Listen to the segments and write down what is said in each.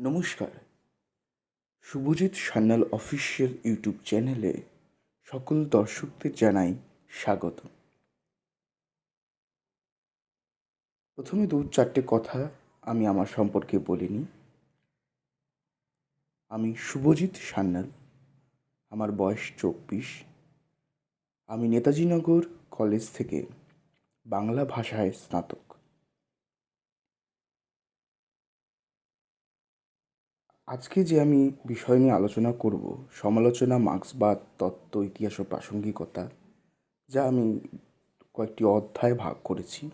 নমস্কার। Subhajit Sanyal official YouTube চ্যানেলে সকল দর্শকদের জানাই স্বাগত। প্রথমে দু চারটে কথা আমি আমার সম্পর্কে বলিনি। আমি শুভজিৎ সান্যাল, আমার বয়স চব্বিশ। আমি নেতাজিনগর কলেজ থেকে বাংলা ভাষায় স্নাতক। আজকে যে আমি বিষয় নিয়ে আলোচনা করব, সমালোচনা, মার্ক্সবাদ, তত্ত্ব, ইতিহাস ও প্রাসঙ্গিকতা, যা আমি কয়েকটি অধ্যায় ভাগ করেছি।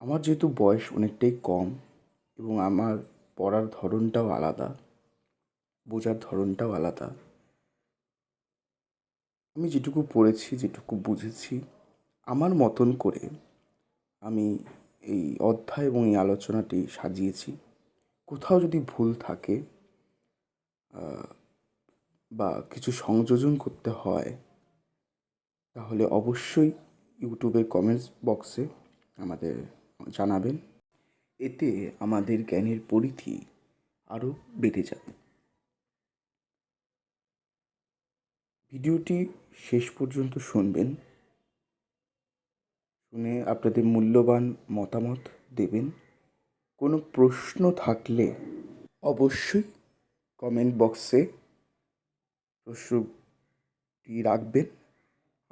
আমার যেহেতু বয়স অনেকটাই কম এবং আমার পড়ার ধরনটাও আলাদা, বোঝার ধরনটাও আলাদা, আমি যেটুকু পড়েছি, যেটুকু বুঝেছি, আমার মতন করে আমি এই অধ্যায় এবং এই আলোচনাটি সাজিয়েছি। কোথাও যদি ভুল থাকে বা কিছু সংযোজন করতে হয়, তাহলে অবশ্যই ইউটিউবের কমেন্টস বক্সে আমাদের জানাবেন। এতে আমাদের জ্ঞানের পরিধি আরও বেড়ে যাবে। ভিডিওটি শেষ পর্যন্ত শুনবেন। শুনে আপনাদের মূল্যবান মতামত দেবেন। কোনো প্রশ্ন থাকলে অবশ্যই কমেন্ট বক্সে প্রশ্নটি রাখবেন।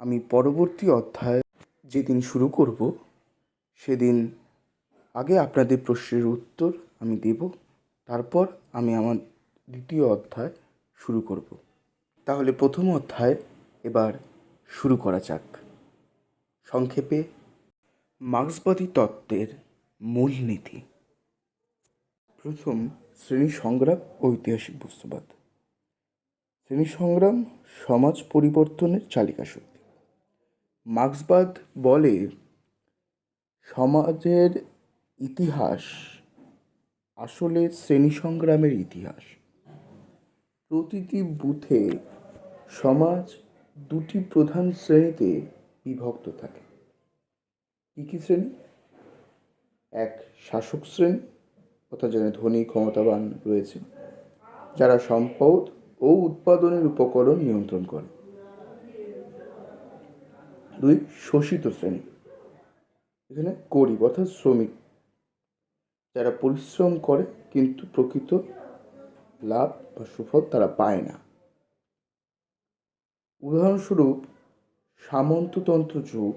আমি পরবর্তী অধ্যায় যেদিন শুরু করব, সেদিন আগে আপনাদের প্রশ্নের উত্তর আমি দেব, তারপর আমি আমার দ্বিতীয় অধ্যায় শুরু করব। তাহলে প্রথম অধ্যায় এবার শুরু করা যাক। সংক্ষেপে, মার্ক্সবাদী তত্ত্বের মূলনীতি। প্রথম শ্রেণি সংগ্রাম ঐতিহাসিক বস্তুবাদ। শ্রেণি সংগ্রাম সমাজ পরিবর্তনের চালিকা শক্তি। মার্ক্সবাদ বলে, সমাজের ইতিহাস আসলে শ্রেণি সংগ্রামের ইতিহাস। প্রতিটি বুথে সমাজ দুটি প্রধান শ্রেণীতে বিভক্ত থাকে। কী কী শ্রেণি? এক শাসক শ্রেণি যেখানে ধনী ক্ষমতাবান রয়েছে, যারা সম্পদ ও উৎপাদনের উপকরণ নিয়ন্ত্রণ করে। দুই, শোষিত শ্রেণি। এখানে গরিব অর্থাৎ শ্রমিক, যারা পরিশ্রম করে কিন্তু প্রকৃত লাভ বা সুফল তারা পায় না। উদাহরণস্বরূপ, সামন্ততন্ত্র যুগ,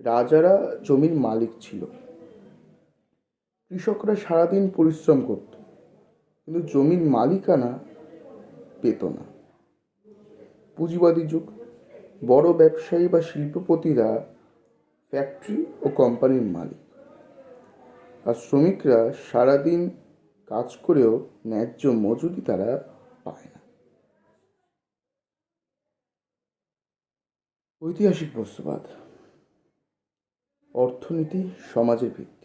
রাজারা জমির মালিক ছিল। কৃষকরা সারাদিন পরিশ্রম করত, কিন্তু জমির মালিকানা পেত না। পুঁজিবাদী যুগ, বড় ব্যবসায়ী বা শিল্পপতিরা ফ্যাক্টরি ও কোম্পানির মালিক। আর শ্রমিকরা সারাদিন কাজ করেও ন্যায্য মজুরি তারা পায় না। ঐতিহাসিক বস্তুবাদ, অর্থনীতি, সমাজের ভিত্তি।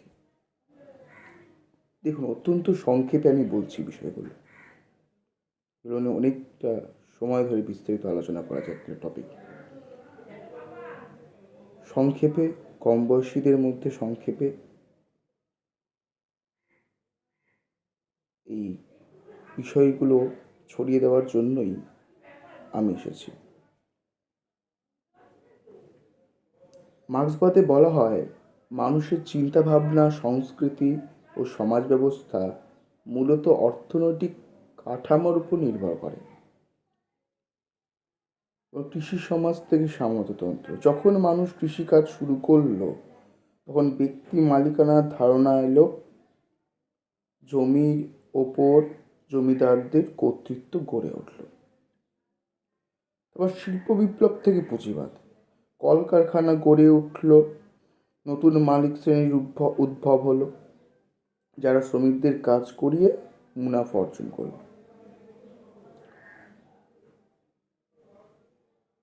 দেখুন, অত্যন্ত সংক্ষেপে আমি বলছি বিষয়গুলো। এগুলো অনেকটা সময় ধরে বিস্তারিত আলোচনা করা যায় একটা টপিক সংক্ষেপে, কম বয়সীদের মধ্যে সংক্ষেপে এই বিষয়গুলো ছড়িয়ে দেওয়ার জন্যই আমি এসেছি। মার্ক্সবাদে বলা হয়, মানুষের চিন্তাভাবনা, সংস্কৃতি ও সমাজ ব্যবস্থা মূলত অর্থনৈতিক কাঠামোর উপর নির্ভর করে। কৃষি সমাজ থেকে সামন্ততন্ত্র যখন মানুষ কৃষিকাজ শুরু করল, তখন ব্যক্তি মালিকানার ধারণা এলো জমির ওপর জমিদারদের কর্তৃত্ব গড়ে উঠল। তারপর শিল্প বিপ্লব থেকে পুঁজিবাদ। কলকারখানা গড়ে উঠল, নতুন মালিক শ্রেণির উদ্ভব হলো। যারা শ্রমিকদের কাজ করিয়ে মুনাফা অর্জন করবে।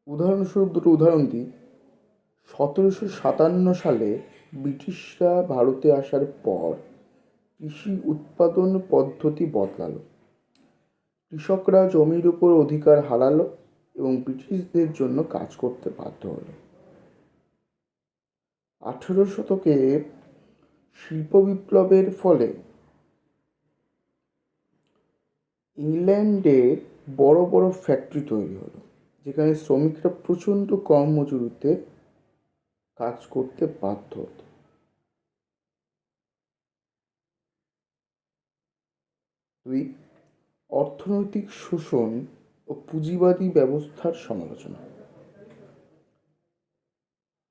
উদাহরণস্বরূপ দুটো উদাহরণ দিই। সতেরোশো সাতান্ন সালে ব্রিটিশরা ভারতে আসার পর কৃষি উৎপাদন পদ্ধতি বদলালো। কৃষকরা জমির উপর অধিকার হারালো এবং ব্রিটিশদের জন্য কাজ করতে বাধ্য হলো। আঠেরো শতকে শিল্প বিপ্লবের ফলে ইংল্যান্ডে বড় বড় ফ্যাক্টরি তৈরি হলো, যেখানে শ্রমিকরা প্রচণ্ড কম মজুরিতে কাজ করতে বাধ্য হতো। দুই, অর্থনৈতিক শোষণ ও পুঁজিবাদী ব্যবস্থার সমালোচনা।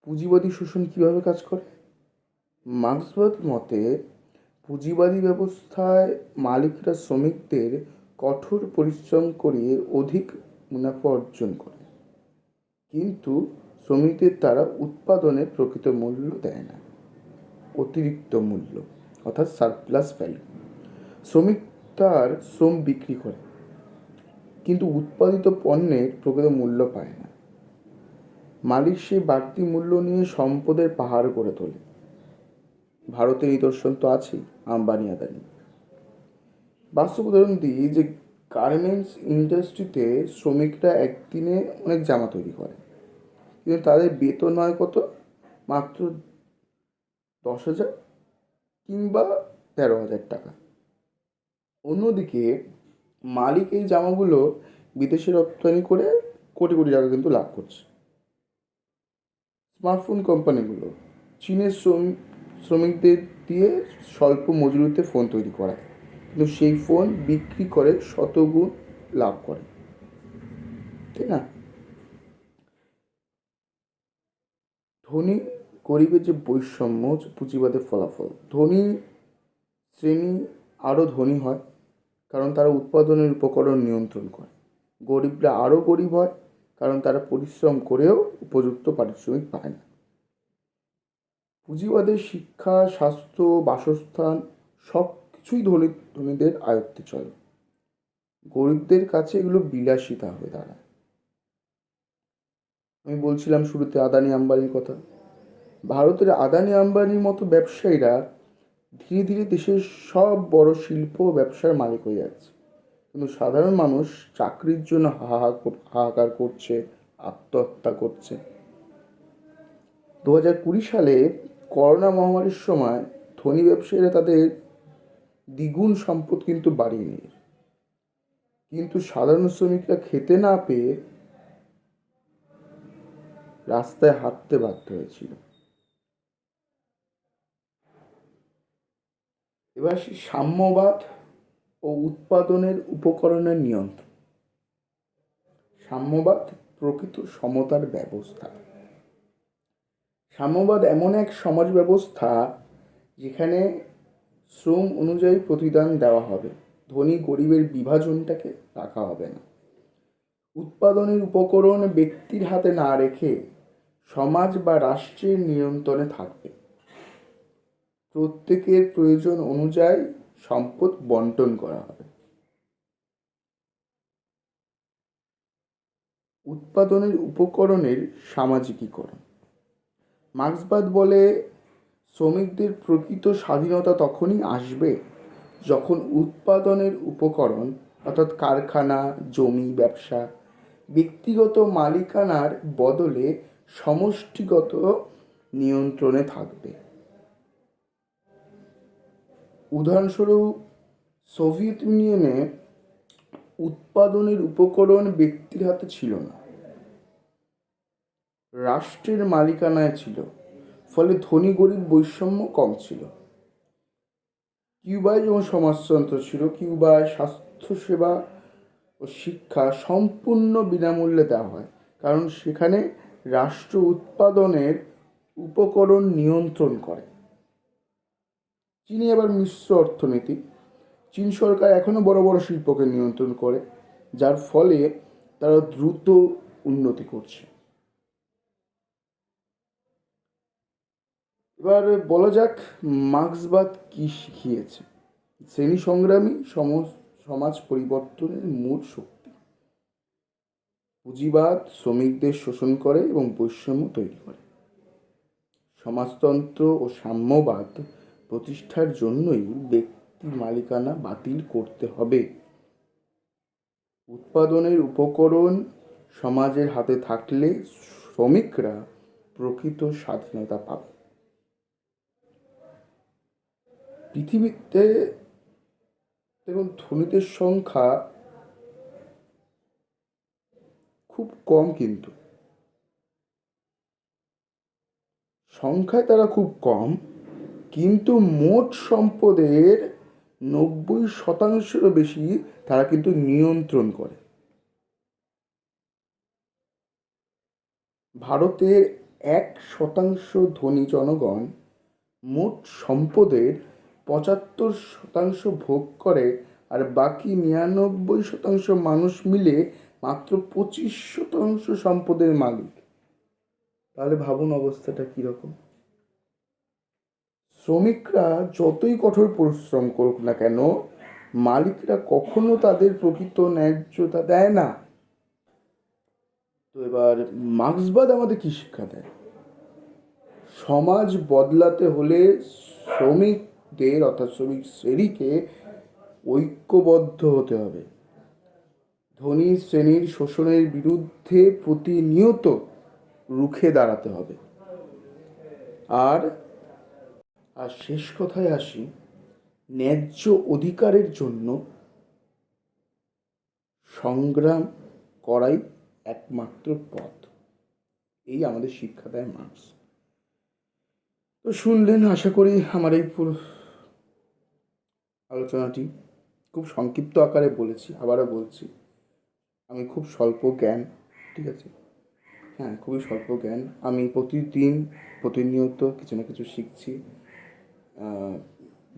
পুঁজিবাদী শোষণ কীভাবে কাজ করে? মার্ক্সবাদ মতে, পুঁজিবাদী ব্যবস্থায় মালিকরা শ্রমিকদের কঠোর পরিশ্রম করিয়ে অধিক মুনাফা অর্জন করে। কিন্তু শ্রমিকদের তারা উৎপাদনের প্রকৃত মূল্য দেয় না, অতিরিক্ত মূল্য, অর্থাৎ সারপ্লাস ভ্যালু শ্রমিক তার শ্রম বিক্রি করে, কিন্তু উৎপাদিত পণ্যের প্রকৃত মূল্য পায় না। মালিক সেই বাড়তি মূল্য নিয়ে সম্পদের পাহাড় করে তোলে। ভারতের নিদর্শন তো আছেই, আম্বানি আদানি। বাস্তব উদাহরণ দিই যে গার্মেন্টস ইন্ডাস্ট্রিতে শ্রমিকরা একদিনে অনেক জামা তৈরি করে। কিন্তু তাদের বেতন হয় কত? মাত্র দশ হাজার কিংবা তেরো হাজার টাকা। অন্যদিকে মালিক এই জামাগুলো বিদেশে রপ্তানি করে কোটি কোটি টাকা কিন্তু লাভ করছে। স্মার্টফোন কোম্পানিগুলো চীনের শ্রম শ্রমিকদের দিয়ে স্বল্প মজুরিতে ফোন তৈরি করায়। কিন্তু সেই ফোন বিক্রি করে শতগুণ লাভ করে। তাই না? ধনী গরিবের যে বৈষম্য পুঁজিবাদের ফলাফল, ধনী শ্রেণি আরও ধনী হয় কারণ তারা উৎপাদনের উপকরণ নিয়ন্ত্রণ করে। গরিবরা আরও গরিব হয় কারণ তারা পরিশ্রম করেও উপযুক্ত পারিশ্রমিক পায় না। পুঁজিবাদের শিক্ষা, স্বাস্থ্য, বাসস্থান সব কিছুই ধনী, ধনীদের আয়ত্তে চলে। গরিবদের কাছে এগুলো বিলাসিতা হয়ে দাঁড়ায়। আমি বলছিলাম শুরুতে আদানি আম্বানির কথা। ভারতের আদানি আম্বানির মতো ব্যবসায়ীরা ধীরে ধীরে দেশের সব বড় শিল্প ব্যবসার মালিক হয়ে যাচ্ছে। কিন্তু সাধারণ মানুষ চাকরির জন্য হাহাকার করছে, আত্মহত্যা করছে। দু হাজার কুড়ি সালে করোনা মহামারীর সময় ধনী ব্যবসায়ীরা তাদের দ্বিগুণ সম্পদ কিন্তু বাড়িয়ে নিয়ে কিন্তু সাধারণ শ্রমিকরা খেতে না পেয়ে রাস্তায় হাঁটতে বাধ্য হয়েছিল। এবার সেই সাম্যবাদ ও উৎপাদনের উপকরণের নিয়ন্ত্রণ। সাম্যবাদ প্রকৃত সমতার ব্যবস্থা। সাম্যবাদ এমন এক সমাজ ব্যবস্থা যেখানে শ্রম অনুযায়ী প্রতিদান দেওয়া হবে। ধনী গরিবের বিভাজনটাকে রাখা হবে না। উৎপাদনের উপকরণ ব্যক্তির হাতে না রেখে সমাজ বা রাষ্ট্রের নিয়ন্ত্রণে থাকবে। প্রত্যেকের প্রয়োজন অনুযায়ী সম্পদ বন্টন করা হবে। উৎপাদনের উপকরণের সামাজিকীকরণ। মার্ক্সবাদ বলে, শ্রমিকদের প্রকৃত স্বাধীনতা তখনই আসবে যখন উৎপাদনের উপকরণ, অর্থাৎ কারখানা, জমি, ব্যবসা, ব্যক্তিগত মালিকানার বদলে সমষ্টিগত নিয়ন্ত্রণে থাকবে। উদাহরণস্বরূপ, সোভিয়েত ইউনিয়নে উৎপাদনের উপকরণ ব্যক্তির হাতে ছিল না। রাষ্ট্রের মালিকানায় ছিল, ফলে ধনী গরিব বৈষম্য কম ছিল। কিউবায় যেমন সমাজতন্ত্র ছিল, কিউবায় স্বাস্থ্যসেবা ও শিক্ষা সম্পূর্ণ বিনামূল্যে দেওয়া হয়, কারণ সেখানে রাষ্ট্র উৎপাদনের উপকরণ নিয়ন্ত্রণ করে। চীনে আবার মিশ্র অর্থনীতি। চীন সরকার এখনও বড় বড় শিল্পকে নিয়ন্ত্রণ করে, যার ফলে তারা দ্রুত উন্নতি করছে। এবার বলা যাক মার্ক্সবাদ কি শিখিয়েছে। শ্রেণি সংগ্রামী সমাজ পরিবর্তনের মূল শক্তি। পুঁজিবাদ শ্রমিকদের শোষণ করে এবং বৈষম্য তৈরি করে। সমাজতন্ত্র ও সাম্যবাদ প্রতিষ্ঠার জন্যই ব্যক্তি মালিকানা বাতিল করতে হবে। উৎপাদনের উপকরণ সমাজের হাতে থাকলে শ্রমিকরা প্রকৃত স্বাধীনতা পাবে। পৃথিবীতে দেখুন ধনীদের সংখ্যা খুব কম কিন্তু। সংখ্যায় তারা খুব কম, কিন্তু মোট সম্পদের নব্বই শতাংশেরও বেশি তারা কিন্তু নিয়ন্ত্রণ করে। ভারতের এক শতাংশ ধনী জনগণ মোট সম্পদের পঁচাত্তর শতাংশ ভোগ করে আর বাকি নিরানব্বই শতাংশ মানুষ মিলে মাত্র পঁচিশ শতাংশ সম্পদের মালিক। তাহলে ভাবুন অবস্থাটা কীরকম। শ্রমিকরা যতই কঠোর পরিশ্রম করুক না কেন, মালিকরা কখনো তাদের প্রকৃত ন্যায্যতা দেয় না। তো এবার মার্ক্সবাদ আমাদের কী শিক্ষা দেয়? সমাজ বদলাতে হলে শ্রমিকদের অর্থাৎ শ্রমিক শ্রেণীকে ঐক্যবদ্ধ হতে হবে। ধনী শ্রেণির শোষণের বিরুদ্ধে প্রতিনিয়ত রুখে দাঁড়াতে হবে। আর আর শেষ কথায় আসি, ন্যায্য অধিকারের জন্য সংগ্রাম করাই একমাত্র পথ। এই আমাদের শিক্ষা দেয় মার্ক্স। তো শুনলেন, আশা করি আমার এই পুরো আলোচনাটি খুব সংক্ষিপ্ত আকারে বলেছি, আবারও বলছি। আমি খুব স্বল্প জ্ঞান, ঠিক আছে? হ্যাঁ খুবই স্বল্প জ্ঞান। আমি প্রতিদিন প্রতিনিয়ত কিছু না কিছু শিখছি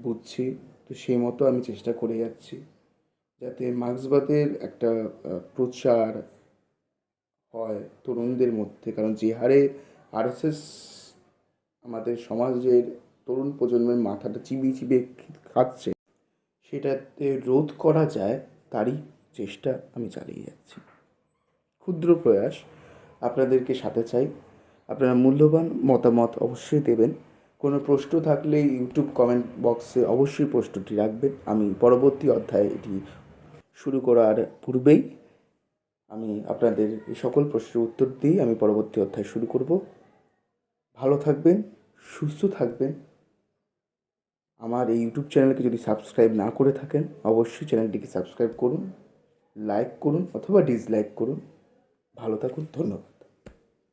বুঝছি। তো সেই মতো আমি চেষ্টা করে যাচ্ছি, যাতে মার্ক্সবাদের একটা প্রচার হয় তরুণদের মধ্যে। কারণ যে হারে আরএসএস আমাদের সমাজের তরুণ প্রজন্মের মাথাটা চিবিয়ে চিবিয়ে খাচ্ছে। সেটাতে রোধ করা যায়, তারই চেষ্টা আমি চালিয়ে যাচ্ছি। ক্ষুদ্র প্রয়াস, আপনাদেরকে সাথে চাই। আপনারা মূল্যবান মতামত অবশ্যই দেবেন। কোনো প্রশ্ন থাকলে ইউটিউব কমেন্ট বক্সে অবশ্যই প্রশ্নটি রাখবেন। আমি পরবর্তী অধ্যায়ে এটি শুরু করার পূর্বেই আমি আপনাদের এই সকল প্রশ্নের উত্তর দিয়ে আমি পরবর্তী অধ্যায় শুরু করব। ভালো থাকবেন, সুস্থ থাকবেন। আমার এই ইউটিউব চ্যানেলকে যদি সাবস্ক্রাইব না করে থাকেন, অবশ্যই চ্যানেলটিকে সাবস্ক্রাইব করুন লাইক করুন অথবা ডিসলাইক করুন। ভালো থাকুন, ধন্যবাদ।